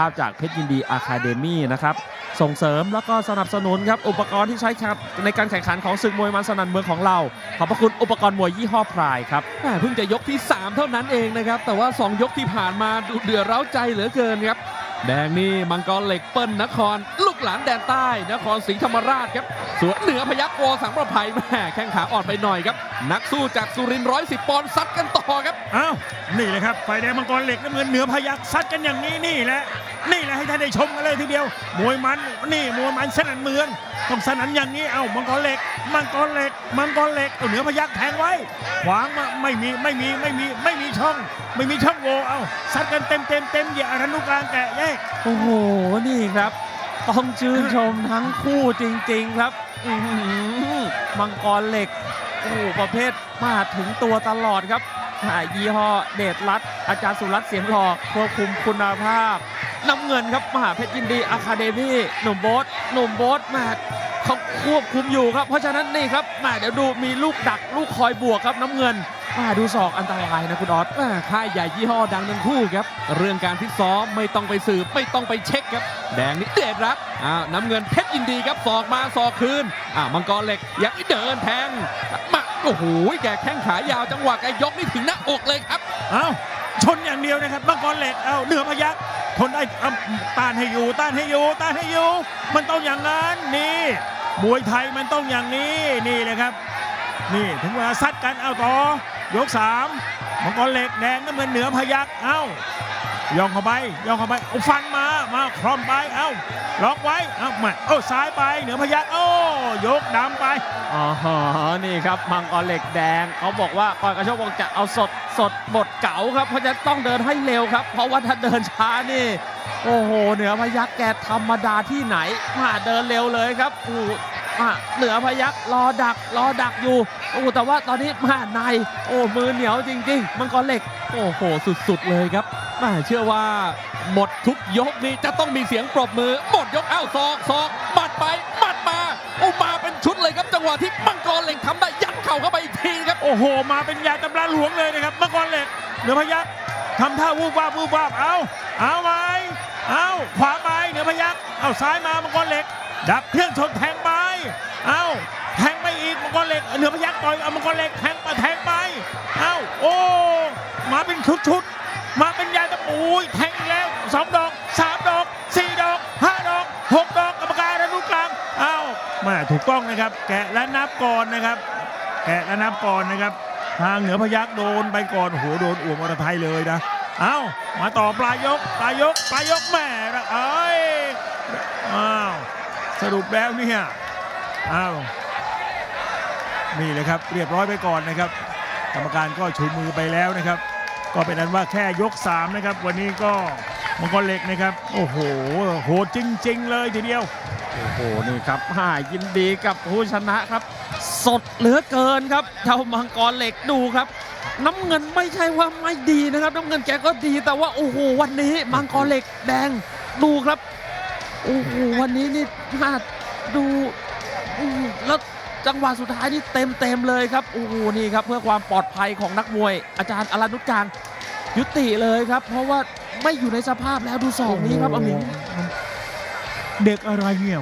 ภาพจากเพชรยินดีอะคาเดมี่นะครับส่งเสริมแล้วก็สนับสนุนครับอุปกรณ์ที่ใช้ครับในการแข่งขันของศึกมวยมันสนันเมืองของเรา ขอบพระคุณอุปกรณ์มวยยี่ห้อพรายครับเพิ่งจะยกที่ 3 เท่านั้นเองนะครับ แต่ว่า 2 ยกที่ผ่านมาดูเดือดร้าใจเหลือเกินครับ แดงนี่มังกรเหล็กเปิ้ลนคร ลูกหลานแดนใต้ นครศรีธรรมราชครับ ส่วนเหนือพยักวอสังประภัยแหม่แข้งขาอ่อนไปหน่อยครับ นักสู้จากสุรินทร์ร้อยสิบปอนด์ซัดกันต่อครับอ้าวนี่เลยครับไฟแดงมังกรเหล็กน้ำเงินเหนือพยักซัดกันอย่างนี้นี่แหละนี่แหละให้ท่านได้ชมกันเลยทีเดียวมวยมันนี่มวยมันสนั่นเมืองต้องสนั่นอย่างนี้เอ้ามังกรเหล็ก มังกรเหล็ก มังกรเหล็กเอาเหนือพยักแทงไว้ ขวางมาไม่มีไม่มีไม่มีไม่มีช่อง ไม่มีช่องโหว่เอ้าซัดกันเต็มเต็มเต็มอย่าอนุกลางแกะแยกโอ้โหนี่ครับต้องชื่นชมทั้งคู่จริง ๆ ครับ อื้อหือมังกรเหล็กโอ้โหประเภทมาถึงตัวตลอดครับหายี่ห้อเดชรัตอาจารย์สุรัตน์เสียงหล่อควบคุมคุณภาพน้ำเงินครับมหาเพชรยินดีอะคาเดมี่หนุ่มโบ๊ทหนุ่มโบ๊ทมา เขาควบคุมอยู่ครับ เพราะฉะนั้นนี่ครับมาเดี๋ยวดูมีลูกดักลูกคอยบวกครับน้ำเงินมาดูศอกอันตรายนะคุณออสค่ายใหญ่ยี่ห้อดังทั้งคู่ครับ เรื่องการฟิตซ้อมไม่ต้องไปสืบไม่ต้องไปเช็คครับ แดงนี่เดชรัตน์อ้าวน้ำเงินเพชรยินดีครับศอกมาศอกคืนอ้าวมังกรเหล็กยังเดินแทงมาโอ้โหแกแข้งขายาวจังหวะแกยกนี่ถึงหน้าอกเลยครับเอ้า ชนอย่างเดียวนะครับมังกรเหล็กเอ้าเหนือพยักทนได้ต้านให้อยู่ต้านให้อยู่ต้านให้อยู่ มันต้องอย่างนั้นนี่มวยไทยมันต้องอย่างนี้นี่เลยครับ นี่ถึงเวลาซัดกันเอาต่อยกสามมังกรเหล็กแดงน้ำเงินเหนือพยักเอ้า ย่องเข้าไปย่องเข้าไปเอาฟันมามาคล่อมไปเอ้าล็อกไว้เอ้ามาเอ้าซ้ายไปเหนือพยักโอ้ยกดำไปอ๋อนี่ครับมังกรเหล็กแดงเขาบอกว่าก่อนกระโชกวงจะเอาสดสดบทเก๋าครับเพราะฉะนั้นต้องเดินให้เร็วครับ เพราะว่าถ้าเดินช้านี่ โอ้โหเหนือพยักแกธรรมดาที่ไหนมาเดินเร็วเลยครับโอ้อะเหนือพยักรอดักรอดักอยู่โอ้แต่ว่าตอนนี้มาในโอ้มือเหนียวจริง ๆ มังกรเหล็ก โอ้โหสุดๆเลยครับ ม่เชื่อว่าหมดทุกยกนี้จะต้องมีเสียงปรบมือ หมดยกเอ้าศอกศอกบัดไปบัดมาโอ้มาเป็นชุดเลยครับจังหวะที่มังกรเหล็กทำได้ยัดเข่าเข้าไปอีกทีครับโอ้โห มาเป็นยาตำราหลวงเลยนะครับมังกรเหล็กเหนือพยักทำท่าวูบวาบวูบวาบเอาเอาไหมเอาขวาไปเหนือพยักเอาซ้ายมามังกรเหล็ก ดับเครื่องชนแทงไปเอาแทงไปอีกมังกรเหล็กเหนือพยักต่อยเอามังกรเหล็กแทงไปแทงไปเอาโอ้มาเป็นชุดชุด มาเป็นยาตะปูยแทงอีกแล้วสองดอกสามดอกสี่ดอกห้าดอกหกดอกกรรมการอนุกลางเอามาถูกต้องนะครับ แกะและนับก่อนนะครับ แกะและนับก่อนนะครับ ทางเหนือพยักโดนไปก่อนโอ้โหโดนอ่วมอรไทยเลยนะเอ้ามาต่อปลายยกปลายยกปลายยกแม่เอ้ยอ้าวสรุปแล้วเนี่ยอ้าวนี่เลยครับเรียบร้อยไปก่อนนะครับ กรรมการก็ชูมือไปแล้วนะครับ ก็เป็นนั้นว่าแค่ยก 3 นะครับ วันนี้ก็มังกรเหล็กนะครับ โอ้โห โหดจริง ๆ เลยทีเดียว โอ้โห นี่ครับฮ่ายินดีกับผู้ชนะครับ สดเหลือเกินครับเจ้ามังกรเหล็กดูครับ น้ำเงินไม่ใช่ว่าไม่ดีนะครับ น้ำเงินแกก็ดีแต่ว่าโอ้โหวันนี้มังกรเหล็กแดงดูครับโอ้โหวันนี้นี่น่าดูแล้ว จังหวะสุดท้ายนี่เต็มเต็มๆเลยครับโอ้โหนี่ครับเพื่อความปลอดภัยของนักมวย อาจารย์อรันนุชกลางยุติเลยครับ เพราะว่าไม่อยู่ในสภาพแล้วดูสองนี้ครับอมิง เด็กอะไรเนี่ย